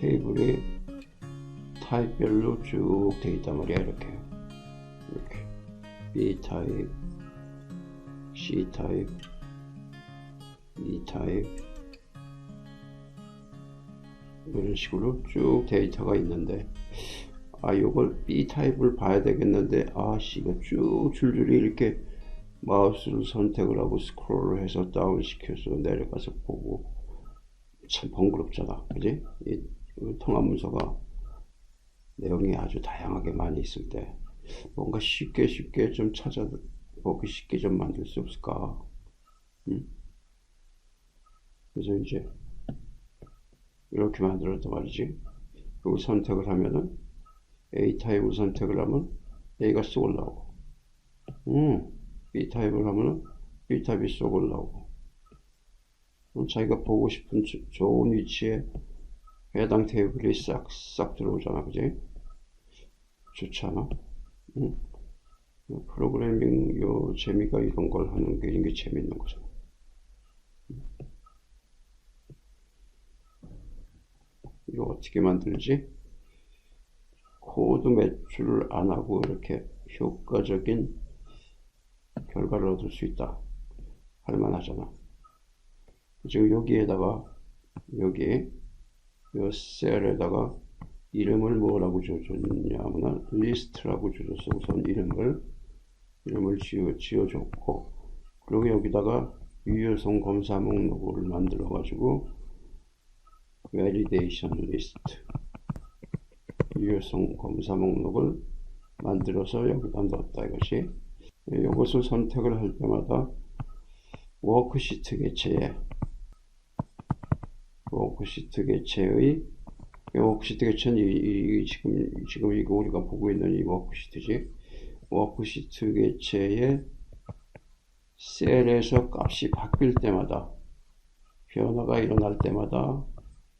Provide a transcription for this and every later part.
테이블이 타입별로 쭉 돼 있단 말이야 이렇게. 이렇게. B 타입, C 타입, E 타입. 이런 식으로 쭉 데이터가 있는데 아 요걸 B 타입을 봐야 되겠는데 아씨 이거 쭉 줄줄이 이렇게 마우스를 선택을 하고 스크롤을 해서 다운 시켜서 내려가서 보고 참 번거롭잖아. 그지? 이 통합 문서가 내용이 아주 다양하게 많이 있을 때 뭔가 쉽게 쉽게 좀 찾아보기 쉽게 좀 만들 수 없을까? 응? 그래서 이제 이렇게 만들었단 말이지. 그리고 선택을 하면은 A 타입을 선택을 하면 A가 쏙 올라오고 음, B 타입을 하면은 B 타입이 쏙 올라오고 자기가 보고 싶은 조- 좋은 위치에 해당 테이블이 싹싹 들어오잖아 그지 좋지 않아? 응? 요 프로그래밍 요 재미가 이런 걸 하는 게 이런 게 재밌는 거잖아 이거 어떻게 만들지? 코드 매출을 안 하고 이렇게 효과적인 결과를 얻을 수 있다. 할만하잖아. 지금 여기에다가 여기 이 셀에다가 이름을 뭐라고 줘줬냐면 리스트라고 줘줬어. 우선 이름을 이름을 지어 지어줬고 그리고 여기다가 유효성 검사 목록을 만들어 가지고 validation list 유효성 검사 목록을 만들어서 여기다 넣었다 이것이 이것을 선택을 할 때마다 워크시트 개체에 워크시트 개체의 이 워크시트 개체는 이, 이- 이 지금 지금 이거 우리가 보고 있는 이 워크시트지 워크시트 개체의 셀에서 값이 바뀔 때마다 변화가 일어날 때마다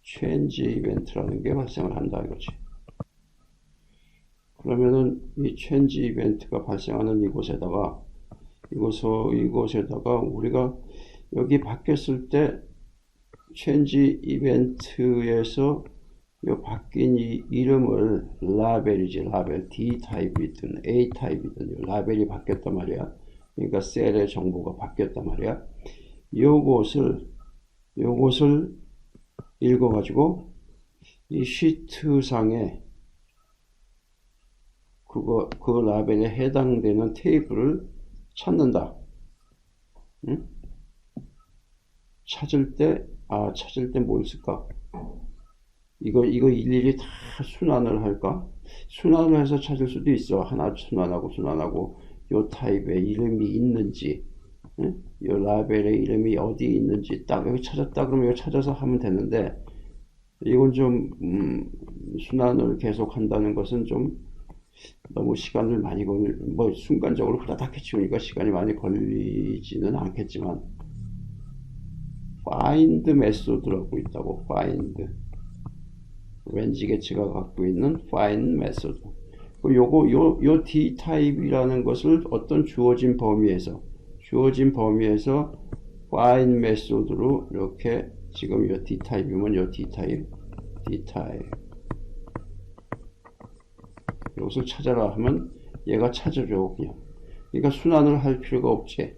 체인지 이벤트라는 게 발생을 한다 이거지. 그러면은 이 체인지 이벤트가 발생하는 이곳에다가 이곳에다가 우리가 여기 바뀌었을 때 체인지 이벤트에서 이 바뀐 이 이름을 라벨이지 라벨 D 타입이든 A 타입이든 이 라벨이 바뀌었단 말이야. 그러니까 셀의 정보가 바뀌었단 말이야. 요것을 요것을 읽어가지고 이 시트 상에 그거 그 라벨에 해당되는 테이블을 찾는다. 응? 찾을 때, 아, 찾을 때뭘 쓸까? 이거, 이거 일일이 다 순환을 할까? 순환을 해서 찾을 수도 있어. 하나 순환하고 순환하고, 요 타입에 이름이 있는지, 응? 요 라벨에 이름이 어디 있는지 딱 여기 찾았다 그러면 이거 찾아서 하면 되는데, 이건 좀, 음, 순환을 계속 한다는 것은 좀 너무 시간을 많이 걸릴, 뭐 순간적으로 후다닥 해치우니까 시간이 많이 걸리지는 않겠지만, find 메소드라고 있다고, find. 왠지 개체가 갖고 있는 find 메소드. 그 요거, 요, 요 D 타입이라는 것을 어떤 주어진 범위에서, 주어진 범위에서 find 메소드로 이렇게 지금 요 D 타입이면 요 D 타입, D 타입. 이것을 찾아라 하면 얘가 찾아줘 그냥 그러니까 순환을 할 필요가 없지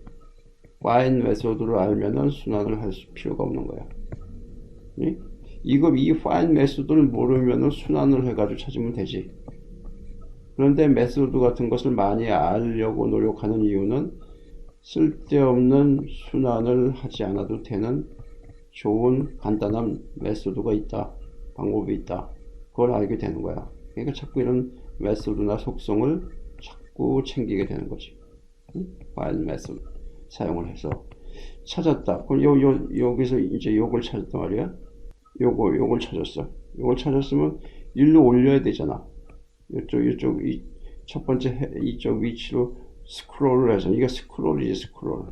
find 메소드를 알면은 순환을 할 수- 필요가 없는 거야 이? 이거 이 find 메소드를 모르면은 순환을 해가지고 찾으면 되지 그런데 메소드 같은 것을 많이 알려고 노력하는 이유는 쓸데없는 순환을 하지 않아도 되는 좋은 간단한 메소드가 있다 방법이 있다 그걸 알게 되는 거야 그러니까 자꾸 이런 메소드나 속성을 자꾸 챙기게 되는 거지. 응? 파일 메소드 사용을 해서 찾았다. 그럼 요, 요, 여기서 이제 요걸 찾았단 말이야. 요거, 요걸 찾았어. 요걸 찾았으면 일로 올려야 되잖아. 이쪽, 이쪽, 이, 첫 번째, 해- 이쪽 위치로 스크롤을 해서, 이게 스크롤이지, 스크롤.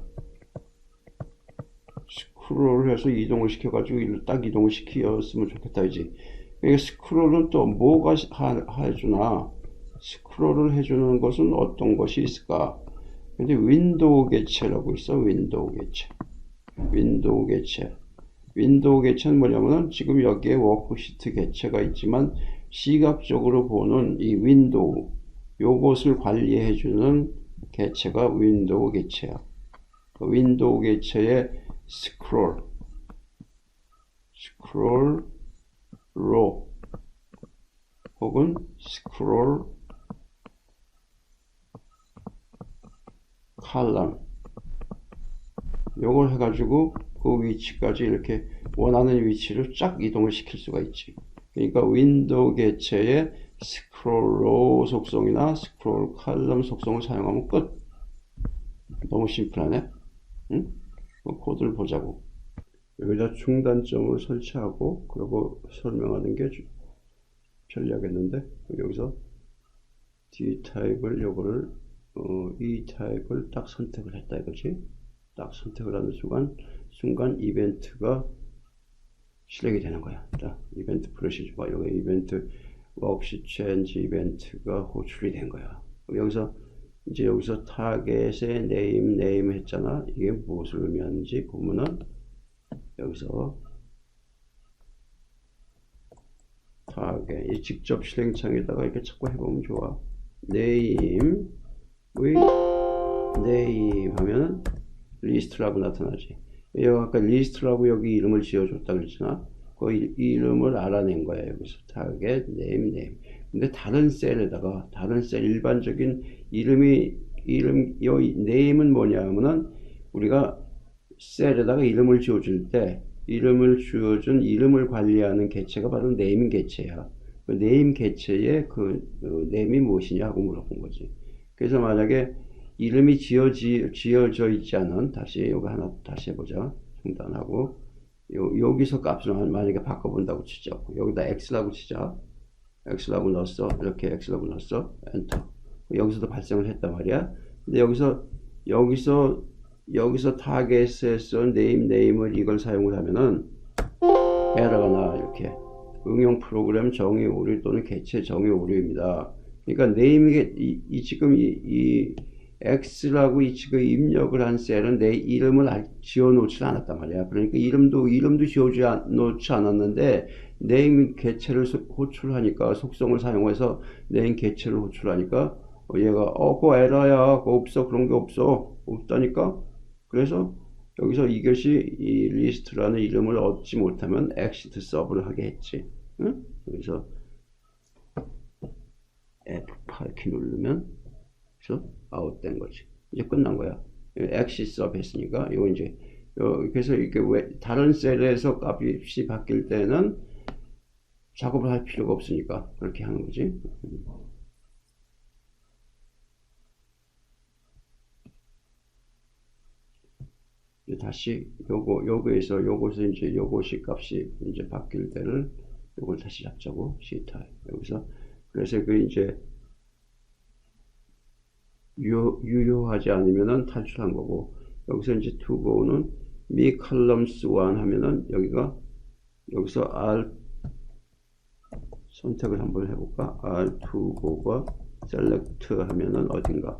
스크롤을 해서 이동을 시켜가지고 일로 딱 이동을 시켰으면 좋겠다, 이지. 이게 스크롤은 또 뭐가 시- 하, 해주나? 스크롤을 해주는 것은 어떤 것이 있을까? 근데 윈도우 개체라고 있어, 윈도우 개체. 윈도우 개체. 윈도우 개체는 뭐냐면은 지금 여기에 워크시트 개체가 있지만 시각적으로 보는 이 윈도우 요것을 관리해 주는 개체가 윈도우 개체야. 그 윈도우 개체의 스크롤, 스크롤 로 혹은 스크롤 칼럼 요걸 해가지고 그 위치까지 이렇게 원하는 위치를 쫙 이동을 시킬 수가 있지. 그러니까 윈도우 개체의 스크롤 로 속성이나 스크롤 칼럼 속성을 사용하면 끝. 너무 심플하네. 응? 그 코드를 보자고. 여기다 중단점을 설치하고 그리고 설명하는 게 편리하겠는데 여기서 D 타입을 요거를 어, E 타입을 딱 선택을 했다 이거지. 딱 선택을 하는 순간 순간 이벤트가 실행이 되는 거야. 자, 이벤트 프로시저가 여기 이벤트 워크시 체인지 이벤트가 호출이 된 거야. 여기서 이제 여기서 타겟의 네임 네임 했잖아. 이게 무엇을 의미하는지 보면은 여기서 타겟 이 직접 실행창에다가 이렇게 자꾸 해보면 좋아. 네임 의 네임 하면은 리스트라고 나타나지. 여기 아까 리스트라고 여기 이름을 지어줬다 그랬잖아. 그 이- 이름을 알아낸 거야 여기서 타겟 네임 네임. 근데 다른 셀에다가 다른 셀 일반적인 이름이 이름 이 네임은 뭐냐면은 우리가 셀에다가 이름을 지어줄 때 이름을 지어준 이름을 관리하는 개체가 바로 네임 개체야. 그 네임 개체의 그 어, 네임이 무엇이냐 하고 물어본 거지. 그래서 만약에 이름이 지어지, 지어져 있지 않은 다시 여기 하나 다시 해보자. 중단하고 요, 여기서 값을 만- 만약에 바꿔본다고 치죠. 여기다 x라고 치자. x라고 넣었어. 이렇게 x라고 넣었어. 엔터. 여기서도 발생을 했단 말이야. 근데 여기서 여기서 여기서 타겟에서 네임 네임을 이걸 사용을 하면은 에러가 나 이렇게 응용 프로그램 정의 오류 또는 개체 정의 오류입니다. 그러니까 네임이 이, 이 지금 이, 이 X라고 이 지금 입력을 한 셀은 내 이름을 알- 지어놓지 않았단 말이야. 그러니까 이름도 이름도 지어주지 않- 놓지 않았는데 네임 개체를 소- 호출하니까 속성을 사용해서 네임 개체를 호출하니까 어, 얘가 어 그거 에러야 그거 없어 그런 게 없어 없다니까 그래서 여기서 이것이 이 리스트라는 이름을 얻지 못하면 exit 서브를 하게 했지. 응? 그래서 F8 키 누르면 그래서 아웃된 거지. 이제 끝난 거야. 서브 했으니까 이거 이제 요- 그래서 이게 왜 다른 셀에서 값이 바뀔 때는 작업을 할 필요가 없으니까 그렇게 하는 거지. 다시 요거 요거에서 요것을 이제 요것이 값이 이제 바뀔 때를 요걸 다시 잡자고 시타 여기서 그래서 그 이제 유, 유효하지 않으면은 탈출한 거고 여기서 이제 to go는 미 columns 1 하면은 여기가 여기서 R 선택을 한번 해볼까? R to go가 select 하면은 어딘가?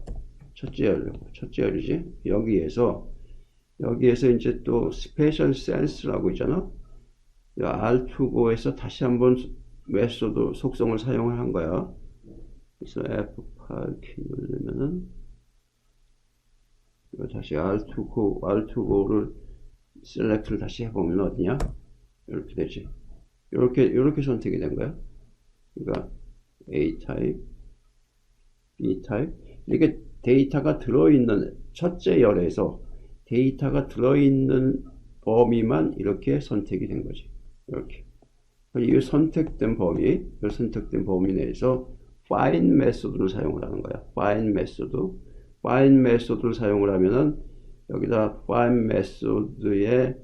첫째 열 첫째 열이지? 여기에서 여기에서 이제 또 스페셜 센스라고 있잖아. R2고에서 다시 한번 메소드 속성을 사용을 한 거야. 그래서 F8 키 누르면은 다시 R2고 R2고를 셀렉트를 다시 해보면 어디냐? 이렇게 되지. 이렇게 이렇게 선택이 된 거야. 그러니까 A 타입, B 타입 이게 데이터가 들어있는 첫째 열에서 데이터가 들어있는 범위만 이렇게 선택이 된 거지. 이렇게. 이 선택된 범위, 이 선택된 범위 내에서 find 메소드를 사용을 하는 거야. find 메소드. find 메소드를 사용을 하면은 여기다 find 메소드의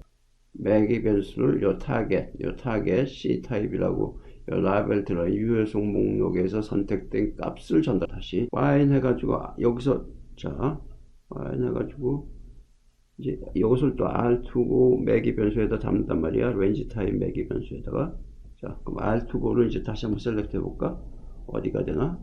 매기 변수를 요 타겟, 요 타겟 C 타입이라고 요 라벨 들어 유효성 목록에서 선택된 값을 전달 다시 find 해가지고 여기서 자 find 해가지고 이제 이것을 또 R2고 매기 변수에다 담는단 말이야. 렌지 타입 매기 변수에다가. 자, 그럼 R2고를 이제 다시 한번 셀렉트 해볼까? 어디가 되나?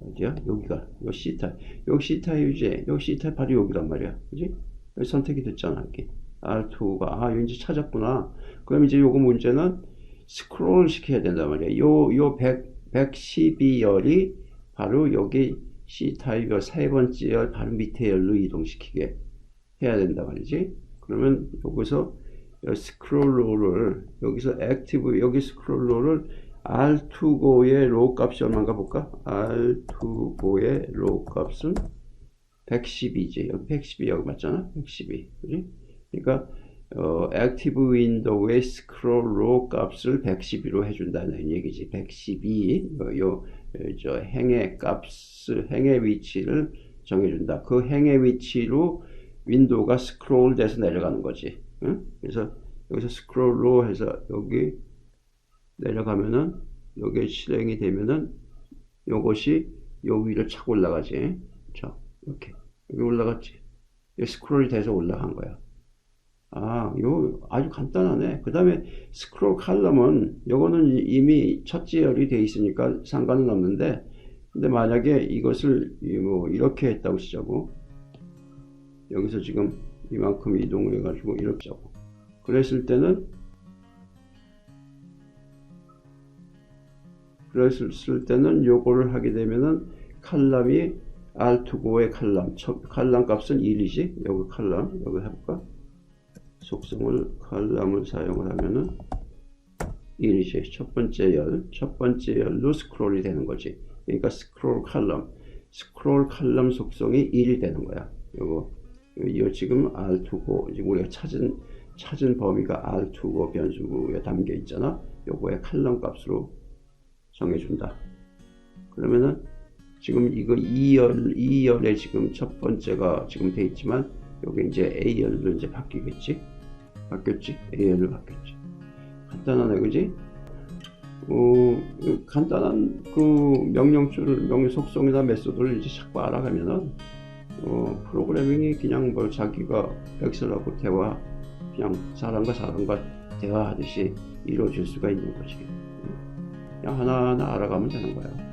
어디야? 여기가. 요 C 타입. 요 C 타입이지. 요 C 타입 바로 여기란 말이야. 그지? 여기 선택이 됐잖아. 이렇게. R2가 아 이제 찾았구나. 그럼 이제 요거 문제는 스크롤 시켜야 된단 말이야. 요 요 100 112열이 바로 여기 C 타입 세 번째 열 바로 밑에 열로 이동시키게 해야 된단 말이지. 그러면 여기서 스크롤러를 여기서 액티브 여기 스크롤러를 R2고의 로우 값이 얼마인가 볼까? R2고의 로우 값은 112지. 여기 112 여기 맞잖아? 112. 그지? 그러니까 어, 액티브 윈도우의 스크롤 로우 값을 112로 해준다는 얘기지. 112, 요, 요, 저 행의 값을, 행의 위치를 정해준다. 그 행의 위치로 윈도우가 스크롤 돼서 내려가는 거지. 응? 그래서 여기서 스크롤로 해서 여기 내려가면은 여기 실행이 되면은 요것이 요 위를 차고 올라가지. 자, 이렇게 여기 올라갔지. 스크롤이 돼서 올라간 거야. 아, 요 아주 간단하네. 그 다음에 스크롤 칼럼은 요거는 이미 첫째 열이 돼 있으니까 상관은 없는데 근데 만약에 이것을 이뭐 이렇게 했다고 치자고 여기서 지금 이만큼 이동을 해가지고 이렇게 하고. 그랬을 때는 그랬을 때는 요거를 하게 되면은 칼럼이 R2고의 칼럼 첫 칼럼 값은 1이지. 여기 칼럼 여기 해볼까? 속성을 칼럼을 사용을 하면은 1이지. 첫 번째 열 첫 번째 열로 스크롤이 되는 거지. 그러니까 스크롤 칼럼. 스크롤 칼럼 속성이 1이 되는 거야. 요거 이 지금 R2고 지금 우리가 찾은 찾은 범위가 R2고 변수에 담겨 있잖아. 요거의 칼럼 값으로 정해준다. 그러면은 지금 이거 2열 2열에 지금 첫 번째가 지금 돼 있지만 요게 이제 A열로 이제 바뀌겠지? 바뀌었지? A열로 바뀌었지. 간단하네 그지? 어, 간단한 그 명령줄 명령 속성이나 메소드를 이제 자꾸 알아가면은 어, 프로그래밍이 그냥 뭐 자기가 엑셀하고 대화 그냥 사람과 사람과 대화하듯이 이루어질 수가 있는 거지. 그냥 하나하나 알아가면 되는 거야.